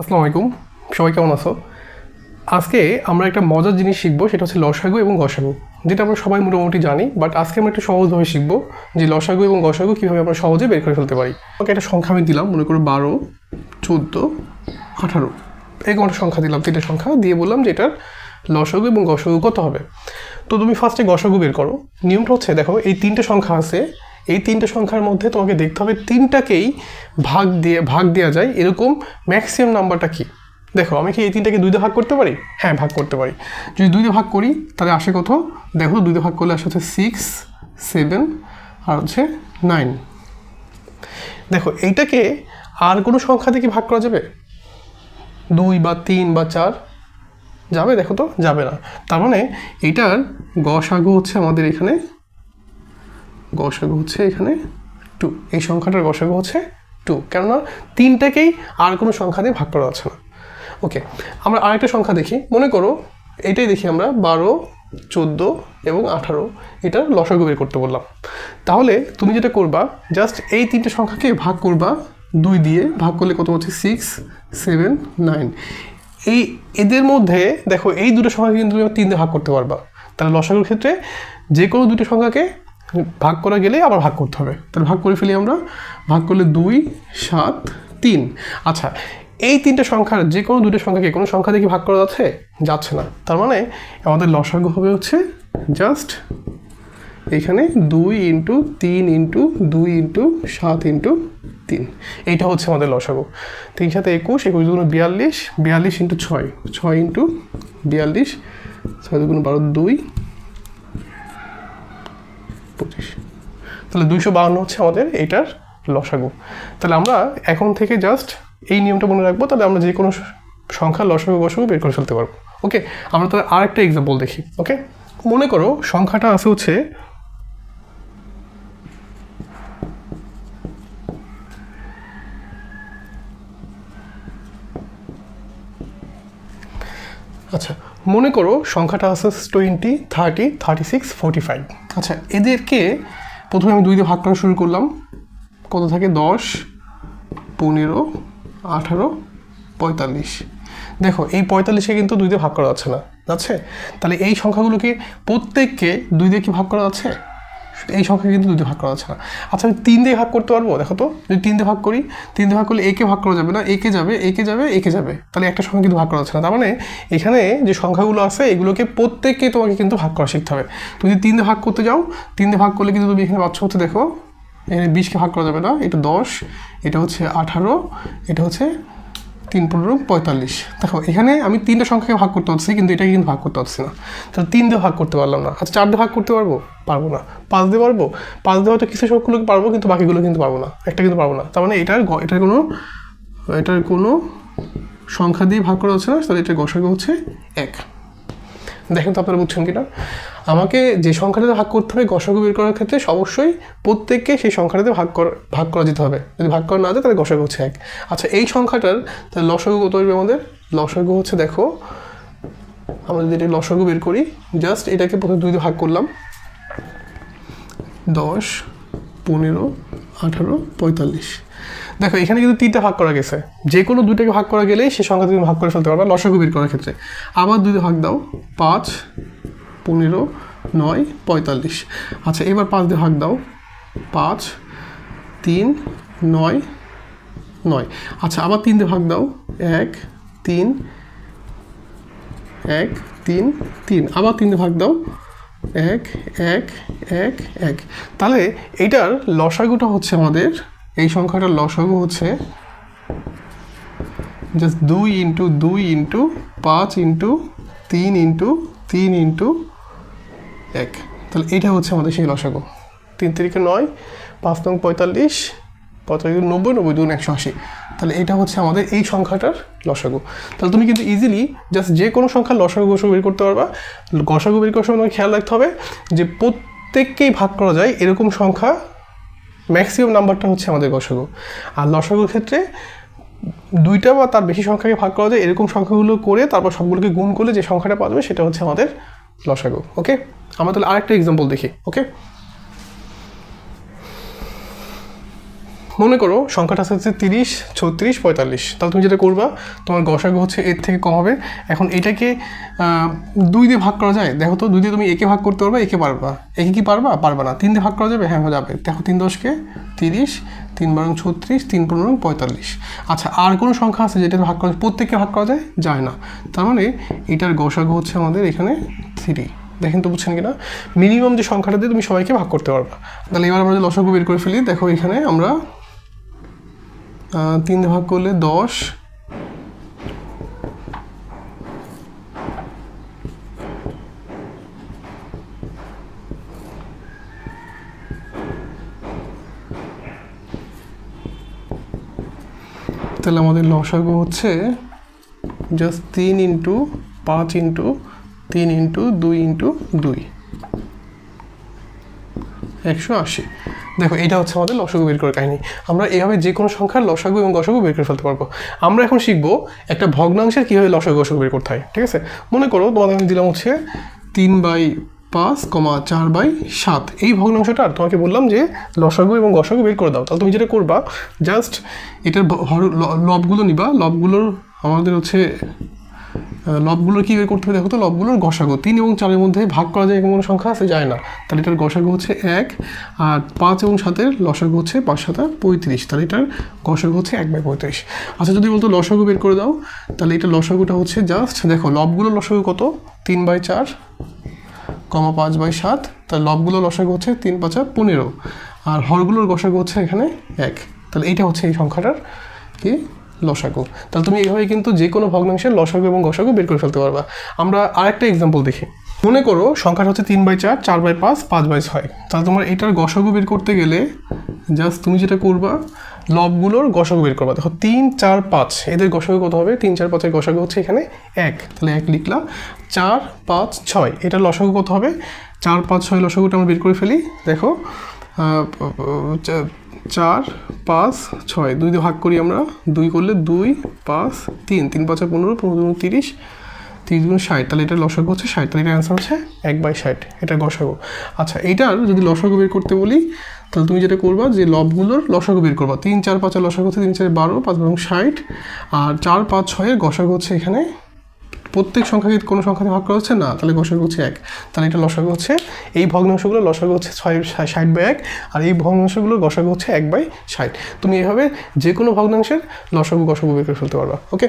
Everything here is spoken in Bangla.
আসসালামু আলাইকুম সবাই কেমন আছো? আজকে আমরা একটা মজার জিনিস শিখব, সেটা হচ্ছে লসাগু এবং গসাগু, যেটা আমরা সবাই মোটামুটি জানি বাট আজকে আমরা একটু সহজভাবে শিখব যে লসাগু এবং গসাগু কীভাবে আমরা সহজে বের করে ফেলতে পারি। ওকে একটা সংখ্যা আমি দিলাম, মনে করো বারো, চোদ্দ, আঠারো। একটা সংখ্যা দিলাম, তিনটে সংখ্যা, দিয়ে বললাম যে এটার লসাগু এবং গসাগু কত হবে। তো তুমি ফার্স্টে গসাগু বের করো। নিয়মটা হচ্ছে, দেখো, এই তিনটে সংখ্যা আছে এই তিনটে সংখ্যার মধ্যে তোমাকে দেখতে হবে তিনটাকেই ভাগ দিয়ে ভাগ দেওয়া যায়। এরকম ম্যাক্সিমাম নাম্বারটা কি? দেখো, আমি কি এই তিনটাকে দুইতে ভাগ করতে পারি? হ্যাঁ ভাগ করতে পারি। যদি দুইতে ভাগ করি, তাহলে আসে কত? দেখো, দুইতে ভাগ করলে আসে হচ্ছে সিক্স সেভেন আর হচ্ছে নাইন দেখো, এইটাকে আর কোনো সংখ্যা থেকে ভাগ করা যাবে? দুই বা তিন বা চার। যাবে? দেখো তো, যাবে না। তার মানে এইটার গসাগু হচ্ছে আমাদের এখানে গসাগু হচ্ছে এখানে টু এই সংখ্যাটার গসাগু হচ্ছে টু কেননা তিনটাকেই আর কোনো সংখ্যা দিয়ে ভাগ করা যাচ্ছে না। ওকে আমরা আরেকটা সংখ্যা দেখি। মনে করো এটাই দেখি আমরা বারো, চোদ্দ এবং আঠারো। এটার লসাগু বের করতে বললাম। তাহলে তুমি যেটা করবা জাস্ট এই তিনটে সংখ্যাকে ভাগ করবা, দুই দিয়ে। ভাগ করলে কত হচ্ছে? সিক্স সেভেন নাইন এই এদের মধ্যে দেখো, এই দুটো সংখ্যাকে কিন্তু তুমি তিন দিয়ে ভাগ করতে পারবা। তাহলে লসাগুর ক্ষেত্রে যে কোনো দুটো সংখ্যাকে ভাগ করা গেলে আবার ভাগ করতে হবে। তাহলে ভাগ করে ফেলি আমরা। ভাগ করলে দুই, সাত, তিন। আচ্ছা এই তিনটে সংখ্যার যে কোনো দুটো সংখ্যাকে কোনো সংখ্যা দেখে ভাগ করা যাচ্ছে? যাচ্ছে না। তার মানে আমাদের লসাগু হবে হচ্ছে জাস্ট এখানে দুই ইন্টু তিন ইন্টু দুই ইন্টু সাত ইন্টু তিন। এইটা হচ্ছে আমাদের লসাগু। তিন সাথে একুশ একুশ দুগুণ বিয়াল্লিশ বিয়াল্লিশ ইন্টু ছয়। ছয় ইন্টু বিয়াল্লিশ, ছয় দুগুণ বারো, দুই। পঁচিশ। তাহলে দুইশো বাহান্ন হচ্ছে আমাদের এটার লসাগু। তাহলে আমরা এখন থেকে জাস্ট এই নিয়মটা মনে রাখব, তাহলে আমরা যে কোনো সংখ্যা লসাগু গসাগু বের করে ফেলতে পারব। ওকে আমরা তাহলে আরেকটা এক্সাম্পল দেখি। ওকে মনে করো সংখ্যাটা আছে হচ্ছে আচ্ছা মনে করো সংখ্যাটা আছে twenty thirty thirty six forty five আচ্ছা এদেরকে প্রথমে আমি দুই দিয়ে ভাগ করা শুরু করলাম। কত থাকে? দশ পনেরো আঠারো পঁয়তাল্লিশ। দেখো এই পঁয়তাল্লিশে কিন্তু দুই দিয়ে ভাগ করা যাচ্ছে না। যাচ্ছে? তাহলে এই সংখ্যাগুলোকে প্রত্যেককে দুই দিয়ে কি ভাগ করা যাচ্ছে? এই সংখ্যা কিন্তু দিয়ে ভাগ করা যাচ্ছে না। আচ্ছা আমি তিন দিয়ে ভাগ করতে পারব? দেখো তো, যদি তিন দিয়ে ভাগ করি, তিন দিয়ে ভাগ করলে একে ভাগ করা যাবে না, একে যাবে একে যাবে একে যাবে। তাহলে একটা সংখ্যা কিন্তু ভাগ করা যাচ্ছে না। তার মানে এখানে যে সংখ্যাগুলো আছে, এগুলোকে প্রত্যেককে তোমাকে কিন্তু ভাগ করা শিখতে হবে। তুমি যদি তিন দিয়ে ভাগ করতে যাও, তিন দিয়ে ভাগ করলে কিন্তু তুমি এখানে পাচ্ছ হচ্ছে, দেখো, এখানে বিশকে ভাগ করা যাবে না, এটা দশ, এটা হচ্ছে আঠারো, এটা হচ্ছে তিন পনেরো, পঁয়তাল্লিশ। দেখো, এখানে আমি তিনটে সংখ্যাকে ভাগ করতে পারছি কিন্তু এটাকে কিন্তু ভাগ করতে পারছি না। তাহলে তিন দিয়ে ভাগ করতে পারলাম না। আচ্ছা চার দিয়ে ভাগ করতে পারব? পারব না। পাঁচ দিয়ে পারব? পাঁচ দিয়ে হয়তো কিছু সংখ্যাগুলোকে পারব, কিন্তু বাকিগুলো কিন্তু পারব না। একটা কিন্তু পারব না। তার মানে এটার এটার কোনো এটার কোনো সংখ্যা দিয়ে ভাগ করা হচ্ছে না, তাহলে এটার গসাগ হচ্ছে এক। দেখেন তো আপনারা বুঝছেন কিনা? আমাকে যে সংখ্যাটাতে ভাগ করতে হবে গসাগু বের করার ক্ষেত্রে অবশ্যই প্রত্যেককে সেই সংখ্যাটাতে ভাগ করা ভাগ করা যেতে হবে। যদি ভাগ করা না যায়, তাহলে গসাগু হচ্ছে এক। আচ্ছা এই সংখ্যাটার তাহলে লসাগু কত আসবে আমাদের? লসাগু হচ্ছে দেখো, আমরা যদি এটা লসাগু বের করি জাস্ট এটাকে প্রথমে দুই ভাগ করলাম। দশ পনেরো, আঠারো, পঁয়তাল্লিশ। দেখো, এখানে কিন্তু তিনটা ভাগ করা গেছে। যে কোনো দুইটাকে ভাগ করা গেলেই সে সংখ্যা তুমি ভাগ করে ফেলতে পারবে লসাগু বের করার ক্ষেত্রে। আবার দুই ভাগ দাও, পাঁচ, পনেরো, নয়, পঁয়তাল্লিশ। আচ্ছা এবার পাঁচ দিয়ে ভাগ দাও, পাঁচ, তিন, নয় নয়। আচ্ছা আবার তিন দিয়ে ভাগ দাও, এক, তিন এক, তিন তিন। আবার তিন দিয়ে ভাগ দাও এক এক এক এক। তাহলে এইটার লসাগুটা হচ্ছে আমাদের, এই সংখ্যাটার লসাগু হচ্ছে জাস্ট দুই ইন্টু দুই ইন্টু পাঁচ ইন্টু তিন ইন্টু তিন ইন্টু এক। তাহলে এইটা হচ্ছে আমাদের সেই লসাগু। তিন তারিখে নয়, পাঁচ নং পঁয়তাল্লিশ পঁয়তাল্লিশ নব্বই নব্বই দুন একশো আশি। তাহলে এটা হচ্ছে আমাদের এই সংখ্যাটার লসাগু। তাহলে তুমি কিন্তু ইজিলি জাস্ট যে কোনো সংখ্যার লসাগু গসাগু বের করতে পারবা। গসাগু বের করার সময় তোমাকে খেয়াল রাখতে হবে যে প্রত্যেককেই ভাগ করা যায় এরকম সংখ্যা ম্যাক্সিমাম নাম্বারটা হচ্ছে আমাদের গসাগু আর লসাগুর ক্ষেত্রে দুইটা বা তার বেশি সংখ্যাকে ভাগ করা যায় এরকম সংখ্যাগুলো করে তারপর সবগুলোকে গুণ করলে যে সংখ্যাটা পাওয়া যাবে সেটা হচ্ছে আমাদের লসাগু ওকে আমরা তাহলে আরেকটা এক্সাম্পল দেখি ওকে মনে করো সংখ্যাটা আছে হচ্ছে তিরিশ, ছত্রিশ, পঁয়তাল্লিশ। তাহলে তুমি যেটা করবা, তোমার গসাগু হচ্ছে এর থেকে কম হবে। এখন এটাকে দুই দিয়ে ভাগ করা যায়। দেখো তো, দুই দিয়ে তুমি একে ভাগ করতে পারবা, একে পারবা। একে কি পারবা? পারবা না। তিন দিয়ে ভাগ করা যাবে? হ্যাঁ যাবে। দেখো, তিন দশকে তিরিশ, তিন বারং ছত্রিশ, তিন পনেরো পঁয়তাল্লিশ। আচ্ছা আর কোনো সংখ্যা আছে যেটা ভাগ করা প্রত্যেককে ভাগ করা যায়? যায় না। তার মানে এটার গসাগু হচ্ছে আমাদের এখানে থ্রি। দেখেন তো বুঝছেন কিনা? মিনিমাম যে সংখ্যাটা দিয়ে তুমি সবাইকে ভাগ করতে পারবা। তাহলে এবার আমরা লসাগু বের করে ফেলি, দেখো এখানে আমরা তিন ভাগ করলে দশ। তাহলে আমাদের লসাগু হচ্ছে জাস্ট তিন ইন্টু পাঁচ ইন্টু তিন ইন্টু দুই ইন্টু দুই। একশো আশি। দেখো, এটা হচ্ছে আমাদের লসাগু বের করার কাহিনী। আমরা এভাবে যে কোনো সংখ্যার লসাগু এবং গসাগু বের করে ফেলতে পারব। আমরা এখন শিখব একটা ভগ্নাংশের কীভাবে লসাগু গসাগু বের করতে হয়, ঠিক আছে? মনে করো, তোমাদের আমি দিলাম হচ্ছে তিন বাই পাঁচ কমা চার বাই সাত। এই ভগ্নাংশটা তোমাকে বললাম যে লসাগু এবং গসাগু বের করে দাও। তাহলে তুমি যেটা করবা জাস্ট এটার লবগুলো নিবা। লবগুলোর আমাদের হচ্ছে লবগুলোর কী বের করতে হবে? দেখো তো, লবগুলোর গসাগু। তিন এবং চারের মধ্যে ভাগ করা যায় কোনো সংখ্যা আছে? যায় না। তাহলে এটার গসাগু হচ্ছে এক আর পাঁচ এবং সাতের লসাগু হচ্ছে পাঁচ, সাতা পঁয়ত্রিশ। তাহলে এটার গসাগু হচ্ছে এক বাই পঁয়ত্রিশ। আচ্ছা যদি বলতো লসাগু বের করে দাও, তাহলে এটা লসাগুটা হচ্ছে জাস্ট দেখো, লবগুলোর লসাগু কত? তিন বাই চার কমা পাঁচ বাই সাত। তাহলে লবগুলো লসাগু হচ্ছে তিন, পাঁচা পনেরো। আর হরগুলোর গসাগু হচ্ছে এখানে এক। তাহলে এইটা হচ্ছে এই সংখ্যাটার কি? লসাগু। তাহলে তুমি এইভাবে কিন্তু যে কোনো ভগ্নাংশের লসাগু এবং গসাগু বের করে ফেলতে পারবা। আমরা আরেকটা এক্সাম্পল দেখি। মনে করো সংখ্যাটা হচ্ছে তিন বাই চার চার বাই পাঁচ পাঁচ বাই ছয়। তাহলে তোমার এটার গসাগু বের করতে গেলে জাস্ট তুমি যেটা করবা, লবগুলোর গসাগু বের করবা। দেখো, তিন, চার, পাঁচ, এদের গসাগু কত হবে? তিন, চার, পাঁচের গসাগু হচ্ছে এখানে এক। তাহলে এক লিখলাম, চার, পাঁচ, ছয়। এটার লসাগু কত হবে? চার, পাঁচ, ছয় লসাগুটা আমরা বের করে ফেলি। দেখো চার, পাঁচ, ছয়। দুই দিয়ে ভাগ করি আমরা। দুই করলে দুই, পাঁচ, তিন। তিন, পাঁচে পনেরো পনেরো দুগুণ তিরিশ। তিরিশ গুণ ষাট। তাহলে এটা লসাগু হচ্ছে ষাট। তাহলে এটা অ্যান্সার হচ্ছে এক বাই ষাট। এটা গসাগু আচ্ছা এইটার যদি লসাগু বের করতে বলি, তাহলে তুমি যেটা করবা, যে লবগুলোর লসাগু বের করবা। তিন, চার, পাঁচের লসাগু হচ্ছে তিন, চার, বারো, পাঁচ, বারো ষাট। আর চার, পাঁচ, ছয়ের গসাগু হচ্ছে এখানে প্রত্যেক সংখ্যাকে কোনো সংখ্যাতে ভাগ করা হচ্ছে না, তাহলে গসাগু হচ্ছে এক। তাহলে এটা লসাগু হচ্ছে, এই ভগ্নাংশগুলো লসাগু হচ্ছে ছয় ষাট বাই এক, আর এই ভগ্নাংশগুলো গসাগু হচ্ছে এক বাই ষাট। তুমি এভাবে যে কোনো ভগ্নাংশের লসাগু গসাগু বের করে ফেলতে পারবা ওকে